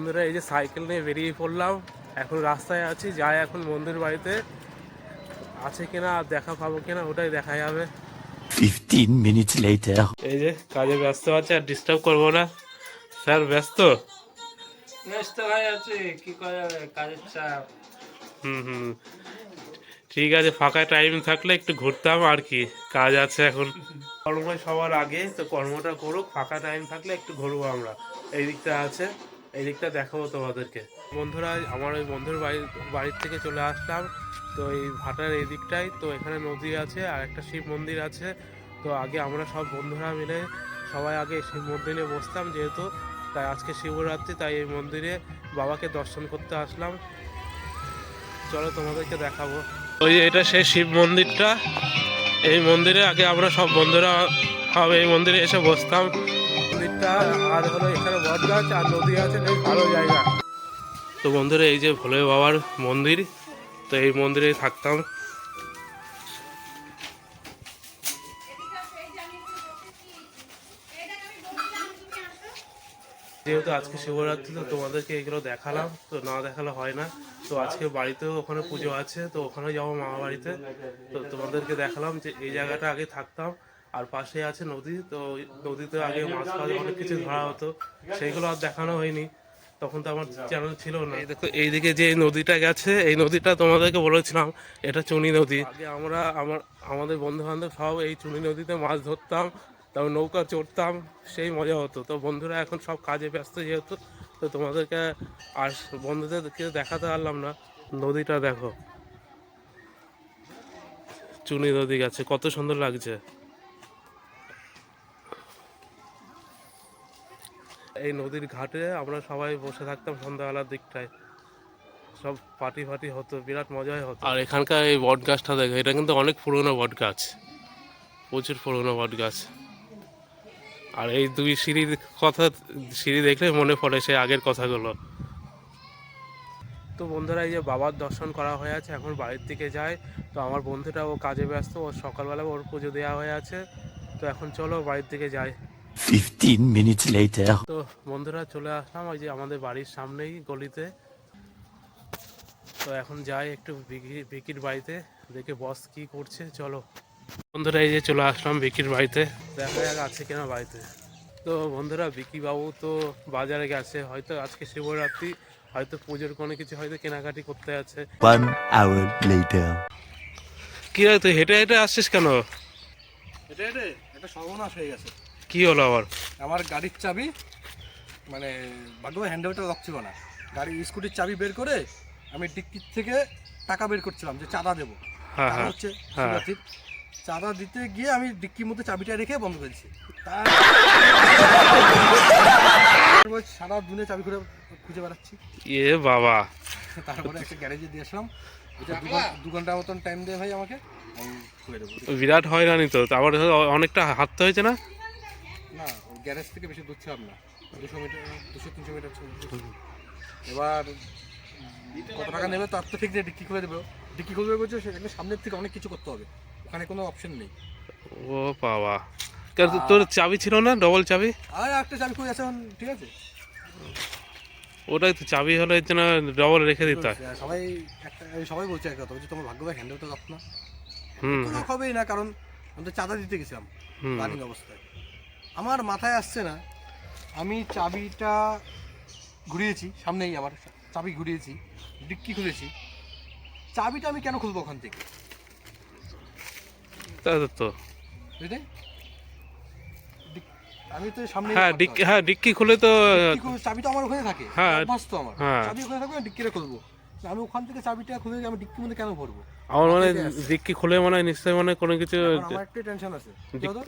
বন্ধুরা এই যে সাইকেল নিয়ে বেরিয়ে পড়লাম। এখন রাস্তায় আছি যাই এখন মন্দির বাড়িতে। আছে কিনা আর দেখা পাবো কিনা ওটাই দেখা যাবে। 15 minutes later. এই যে কাজে ব্যস্ত আছে আর ডিস্টার্ব করব না। স্যার ব্যস্ত? ব্যস্ত হয়ে আছে কি করা যাবে কাজের চাপ। হুম হুম। ঠিক আছে ফাঁকা টাইম থাকলে একটু ঘুরতাম আর কি। কাজ আছে এখন। কর্ম সবার আগে তো কর্মটা করুক ফাঁকা টাইম থাকলে একটু ঘুরবো আমরা। এই দিকটা আছে। এই দিকটা দেখাবো তোমাদেরকে। বন্ধুরা, আমার ওই বন্ধুর বাড়ি, বাড়ির থেকে চলে আসলাম। তো এই ভাটার এই দিকটাই তো এখানে নদী আছে আর একটা শিব মন্দির আছে। তো আগে আমরা সব বন্ধুরা মিলে সবাই আগে শিব মন্দিরে বসতাম যেহেতু, তাই আজকে শিবরাত্রি, তাই এই মন্দিরে বাবাকে দর্শন করতে আসলাম। চলো তোমাদেরকে দেখাবো। ওই এটা সেই শিব মন্দিরটা। এই মন্দিরে আগে আমরা সব বন্ধুরা সব এই মন্দিরে এসে বসতাম। আর হলো এখানে বট গাছ, আর নদী আছে, বেশ ভালো জায়গা। তো বন্ধুরা, এই যে ভোলে বাবার মন্দির, তো এই মন্দিরে থাকতাম। যেহেতু আজকে শিবরাত্রি, তো তোমাদেরকে এগুলো দেখালাম, তো না দেখালে হয় না। তো আজকে বাড়িতেও ওখানে পুজো আছে, তো ওখানে যাব মামা বাড়িতে। তো তোমাদেরকে দেখালাম যে এই জায়গাটা আগে থাকতাম। আর পাশে আছে নদী তো নদীতে আগে মাছ ফাছ অনেক কিছু ধরা হতো। সেইগুলো আর দেখানো হয়নি। তখন তো আমার চ্যানেল ছিল না। এই দেখো এইদিকে যে নদীটা গেছে এই নদীটা তোমাদেরকে বলেছিলাম এটা চুনি নদী। আগে আমরা আমার আমাদের বন্ধু বান্ধব সব এই চুনি নদীতে মাছ ধরতাম তারপর নৌকা চড়তাম সেই মজা হতো। তো বন্ধুরা এখন সব কাজে ব্যস্ত যেহেতু তো তোমাদেরকে আর বন্ধুদেরকে দেখাতে পারলাম না। নদীটা দেখো। চুনি নদী গেছে কত সুন্দর লাগছে। এই নদীর ঘাটে আমরা সবাই বসে থাকতাম সন্ধ্যাবেলার দিকটায়। সব পার্টি ফাটি হতো বিরাট মজাই হতো। আর এখানকার এই বট গাছটা দেখো এটা কিন্তু অনেক পুরনো বট গাছ। প্রচুর পুরনো বট গাছ। আর এই দুই সিঁড়ির কথা সিঁড়ি দেখলে মনে পড়ে সেই আগের কথাগুলো। তো বন্ধুরা এই যে বাবার দর্শন করা হয়ে আছে এখন বাড়ির দিকে যায়। তো আমার বন্ধুটা ও কাজে ব্যস্ত ও সকালবেলা ওর পুজো দেওয়া হয়ে আছে। তো এখন চলো বাড়ির দিকে যাই। 15 minutes later. তো বন্ধুরা চলে আসলাম ওই যে আমাদের বাড়ির সামনেই গলিতে। তো এখন যাই একটু বিকি বিকির বাড়িতে দেখে বস কি করছে চলো। বন্ধুরা এই যে চলে আসলাম বিকির বাড়িতে দেখা যাক আছে কিনা বাড়িতে। তো বন্ধুরা বিকি বাবু তো বাজারে গেছে হয়তো আজকে শিবরাত্রি হয়তো পুজোর কোনো কিছু হয়তো কেনাকাটি করতে আছে। One hour later. কি রে তুই হেঁটে হেঁটে আসছিস কেন? এটা এটা একটা সর্বনাশ হয়ে গেছে। কি হলো আবার? আমার গাড়ির চাবি মানে ভাগ্যবান হ্যান্ডেলটা লক ছিল না। গাড়ি স্কুটির চাবি বের করে আমি ডিক্কির থেকে টাকা বের করছিলাম যে চাঁদা দেবো। হ্যাঁ হ্যাঁ হচ্ছে হ্যাঁ। চাঁদা দিতে গিয়ে আমি ডিক্কির মধ্যে চাবিটা রেখে বন্ধ করেছি। সারা দিনে চাবি করে খুঁজে বেড়াচ্ছি। এ বাবা। তারপরে একটা গ্যারেজে দিয়ে আসলাম। ওটা দু ঘন্টা- মতন টাইম দেয় ভাই আমাকে। আমি খুলে দেবো। বিরাট হয়রানি তো। তারপরে অনেকটা হাঁটতে হয়েছে না? গ্যারেজ থেকে বেশি দূর ছিলাম না। দুশো মিটার দুশো তিনশো মিটার এবার কত টাকা নেবে তার তো ঠিক নেই ডিক্কি খুলে দেবে। ডিক্কি খুলবে বলছে সেখানে সামনের থেকে অনেক কিছু করতে হবে। ওখানে কোনো অপশন নেই। ও বাবা। তো- তোর চাবি ছিল না? ডবল চাবি? আর একটা চাবি খুলে আছে ঠিক আছে। ওটাই তো চাবি হলে যেন ডবল রেখে দিতে হয়। সবাই একটা সবাই বলছে এক কথা বলছে তোমার ভাগ্যবান হ্যান্ডেলটা রাখ না। হুম। হবেই না কারণ আমি তো চাঁদা দিতে গেছিলাম। রানিং অবস্থায়। আমার মাথায় আসছে না। আমি চাবিটা ঘুরিয়েছি সামনেই আমার চাবি ঘুরিয়েছি ডিক্কি খুলেছি। চাবিটা আমি কেন খুলবো ওখান থেকে? তা তো তো। বুঝলে? আমি তো সামনে হ্যাঁ ডিক্কি হ্যাঁ ডিক্কি খুলে তো চাবিটা আমার ওখানে থাকে হ্যাঁ, অভ্যাস তো আমার। হ্যাঁ। চাবি ওখানে থাকবে ডিক্কিটা খুলবো। আমি ওখান থেকে চাবিটা খুলে আমি ডিক্কির মধ্যে কেন ভরবো? আমার মানে ডিক্কি খুলে মনে নিশ্চয়ই মনে কোনো কিছু আমার টেনশন আছে। তো?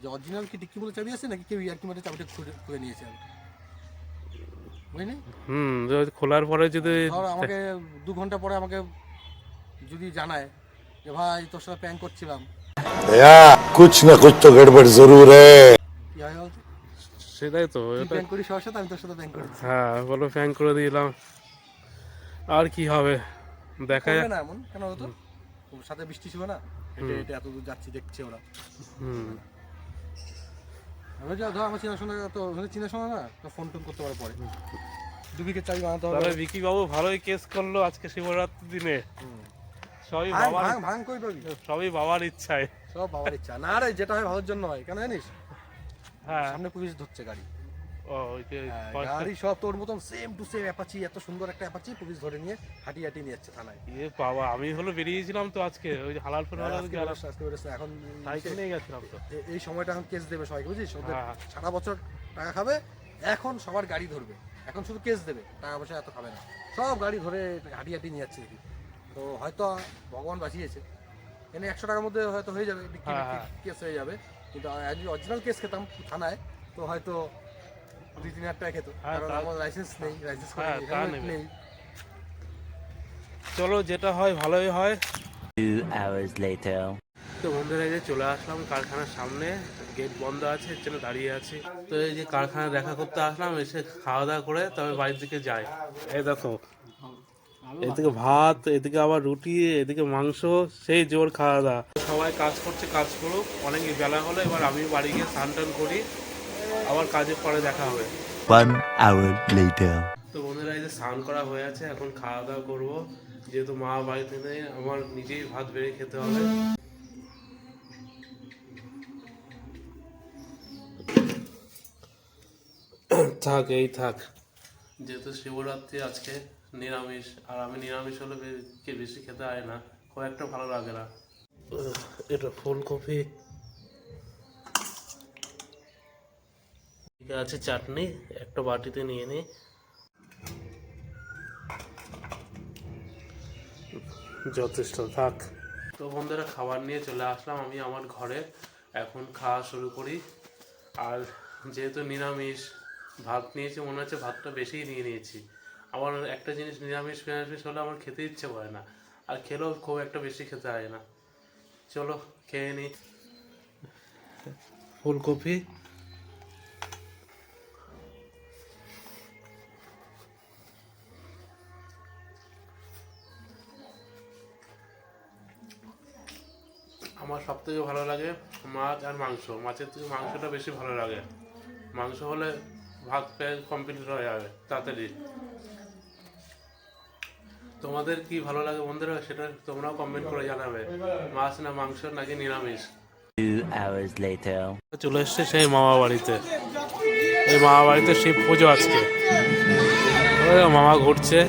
যে অরিজিনাল কি ডিক্কির মধ্যে চাবি আছে নাকি কেউ ইয়ার্কি মধ্যে চাবিটা খুলে খুলে নিয়েছে আমি বুঝলি হুম যদি খোলার পরে যদি ধর আমাকে দু ঘন্টা পরে আমাকে যদি জানায় যে ভাই তোর সাথে প্যাং করছিলাম भैया कुछ न कुछ तो गड़बड़ जरूर है কি হয় বলতো সেটাই তো তুই এটা প্যাং করিস সবার সাথে আমি তোর সাথে প্যাং করি হ্যাঁ বলো ফ্যান করে দিলাম আর কি হবে দেখা করবে যাক না এমন কেন হতো ওর সাথে বৃষ্টি ছিল না হেঁটে হেঁটে এত দূর যাচ্ছি দেখছে ওরা হুম আমি যা ধর আমার চেনাশোনা তো ওখানে চেনাশোনা না? তো ফোন টোন করতে পারে পরে। দু বিঘে বানাতে হবে। বিকি বাবু ভালোই কেস করল আজকে শিবরাত্রি দিনে। সবই ভাঙ বাবার ভাঙ ভাঙ কই পাবি? সবই বাবার ইচ্ছায়। সব বাবার ইচ্ছা। না রে যেটা হয় ভালোর জন্য হয়। কেন জানিস? হ্যাঁ। সামনে পুলিশ ধরছে গাড়ি। গাড়ি সব তোর মতন সেম টু সেম অ্যাপাচি এত সুন্দর একটা অ্যাপাচি পুলিশ ধরে নিয়ে হাঁটি হাঁটি নিয়ে যাচ্ছে থানায়। ইয়ে বাবা আমি হলো বেরিয়েছিলাম তো আজকে ওই হালাল বেরোচ্ছে, আজকে বেরোচ্ছে। এখন সাইকেল নিয়ে গেছিলাম তো। এই সময়টা এখন কেস দেবে সবাইকে বুঝিস? হ্যাঁ। সারা বছর টাকা খাবে এখন সবার গাড়ি ধরবে। এখন শুধু কেস দেবে টাকা পয়সা এত খাবে না। সব গাড়ি ধরে হাঁটি হাঁটি নিয়ে যাচ্ছে তো হয়তো ভগবান বাঁচিয়েছে। এনে একশো টাকার মধ্যে হয়তো হয়ে যাবে হ্যাঁ, হ্যাঁ। কেস হয়ে যাবে। কিন্তু অরিজিনাল কেস খেতাম থানায় তো হয়তো দুই তিন হাজার টাকা খেত। হ্যাঁ, কারণ আমার লাইসেন্স নেই লাইসেন্স হ্যাঁ। নেই। চলো যেটা হয় ভালোই হয়. তো বন্ধুরা এই যে চলে আসলাম কারখানার সামনে। গেট বন্ধ আছে এর জন্য দাঁড়িয়ে আছি। তো এই যে কারখানা দেখা করতে আসলাম এসে খাওয়া দাওয়া করে তবে বাড়ির দিকে যাই। এই দেখো এদিকে ভাত এদিকে আবার রুটি এদিকে মাংস সেই জোর খাওয়া দাওয়া। সবাই কাজ করছে কাজ করুক অনেক বেলা হলো এবার আমি বাড়ি গিয়ে স্নান টান করি। আবার কাজে পরে দেখা হবে। One hour later. তো বন্ধুরা এই যে স্নান করা হয়ে আছে এখন খাওয়া দাওয়া করব। যেহেতু মা বাড়িতে নেই আমার নিজেই ভাত বেড়ে খেতে হবে। থাক এই থাক। যেহেতু শিবরাত্রি আজকে নিরামিষ আর আমি নিরামিষ হলে বেশি খেতে হয় না খুব একটা ভালো লাগে না। এটা ফুলকপি। আছে চাটনি একটা বাটিতে নিয়ে নিই যথেষ্ট থাক। তো বন্ধুরা খাবার নিয়ে চলে আসলাম আমি আমার ঘরে। এখন খাওয়া শুরু করি। আর যেহেতু নিরামিষ ভাত নিয়েছি মনে হচ্ছে ভাতটা বেশিই নিয়ে নিয়েছি। আমার একটা জিনিস নিরামিষ নিরামিষ হলে আমার খেতে ইচ্ছে করে না। আর খেলেও খুব একটা বেশি খেতে হয় না। চলো খেয়ে নিই ফুলকপি। আমার সব থেকে ভালো লাগে মাছ আর মাংস। মাছের থেকে মাংসটা বেশি ভালো লাগে। মাংস হলে ভাত পেয়ে কমপ্লিট হয়ে যাবে তাড়াতাড়ি। তোমাদের কি ভালো লাগে বন্ধুরা সেটা তোমরাও কমেন্ট করে জানাবে। মাছ না মাংস নাকি নিরামিষ. চলে এসছে সেই মামা বাড়িতে। এই মামা বাড়িতে শিব পুজো আজকে। মামা ঘুরছে।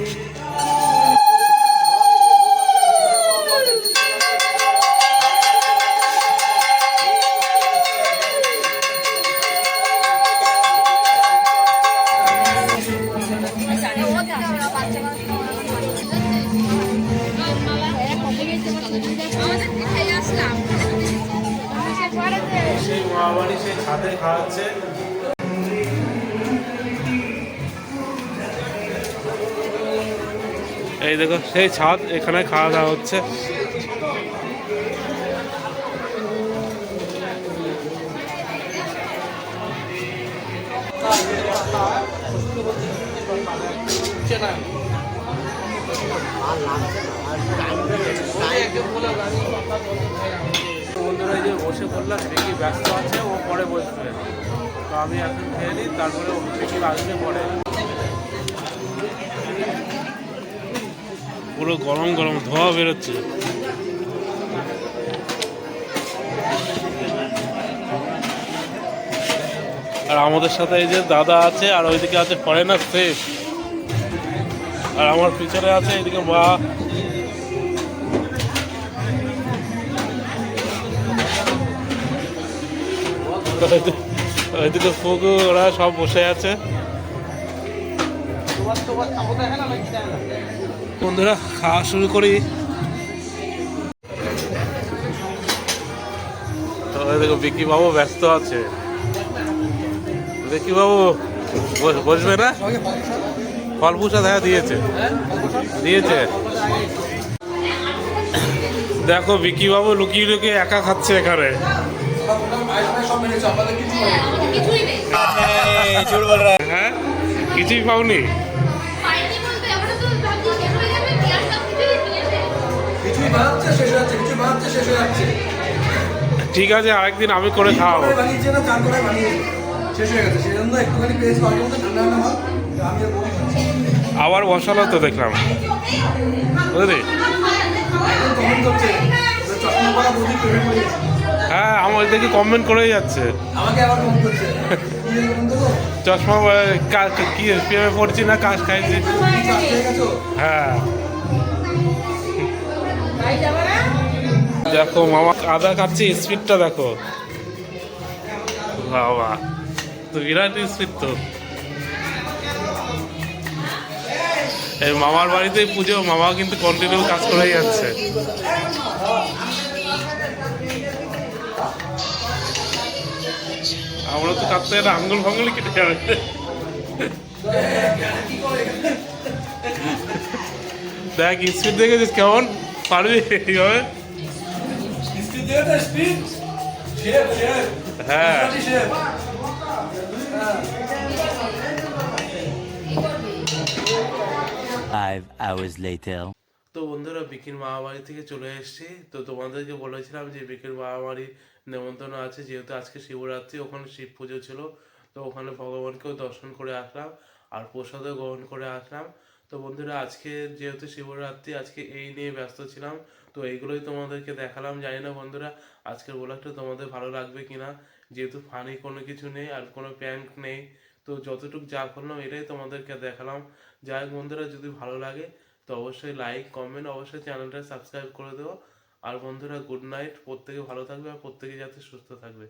সেই মহামারী সেই ছাদে খাওয়াচ্ছে এই দেখো সেই ছাদ এখানে খাওয়া দাওয়া হচ্ছে। বন্ধুরা এই যে বসে পড়লাম, দেখি ব্যস্ত আছে, ও পরে বসবে। তো আমি এখন খেয়ে নিই, তারপরে ও দেখি আসবে পরে। পুরো গরম গরম ধোয়া বেরোচ্ছে। আর আমাদের সাথে এই যে দাদা আছে, আর ওইদিকে আছে ফরেনার সেফ আর আমার পিছনে আছে এদিকে মা। ওইদিকে ফুকু, ওরা সব বসে আছে। বন্ধুরা, খাওয়া শুরু করি। দেখো বিকি বাবু ব্যস্ত আছে। বিকি বাবু, বস- বসবে না? ফল পুষা দেখা দিয়েছে। দিয়েছে। দেখো বিকি বাবু লুকিয়ে লুকিয়ে একা খাচ্ছে এখানে। হ্যাঁ কিছুই পাওনি। ঠিক আছে, আরেকদিন আমি করে খাওয়াবো। শেষ হয়ে গেছে, সেই জন্য একটুখানি পেয়েছি আবার বসালো তো দেখলাম। বুঝলি? হ্যাঁ আমার দেখি কমেন্ট করেই যাচ্ছে। চশমা কা- প্রেমে পড়ছি না, কাজ খাইছি। হ্যাঁ। দেখো মামা, আদা কাটছে, স্পিডটা দেখো। বাবা, তো বিরাট স্পিড তো। মামার বাড়িতে পুজো মামা কিন্তু কন্টিনিউ কাজ করেই যাচ্ছে। আমরা তো কাটতে গেলে আঙ্গুল ফাঙ্গুল কেটে যাবে। দেখ স্পিড দেখেছিস কেমন? পারবি এইভাবে? হ্যাঁ। তো বন্ধুরা বিকির মামা বাড়ি থেকে চলে এসেছি। তো তোমাদেরকে বলেছিলাম যে বিকির মামা বাড়ির নেমন্তন্ন আছে, যেহেতু আজকে শিবরাত্রি, ওখানে শিব পুজো ছিল। তো ওখানে ভগবানকেও দর্শন করে আসলাম আর প্রসাদও গ্রহণ করে আসলাম। তো বন্ধুরা, আজকে যেহেতু শিবরাত্রি, আজকে এই নিয়ে ব্যস্ত ছিলাম। তো এইগুলোই তোমাদেরকে দেখালাম। জানি না বন্ধুরা, আজকের ব্লগটা তোমাদের ভালো লাগবে কিনা। যেহেতু ফানি কোনো কিছু নেই আর কোনো প্যাঙ্ক নেই। তো যতটুকু যা করলাম, এটাই তোমাদেরকে দেখালাম। যাই হোক বন্ধুরা, যদি ভালো লাগে তো অবশ্যই লাইক কমেন্ট অবশ্যই চ্যানেলটা সাবস্ক্রাইব করে দেবো। আর বন্ধুরা গুড নাইট প্রত্যেকে ভালো থাকবে আর প্রত্যেকে যাতে সুস্থ থাকবে।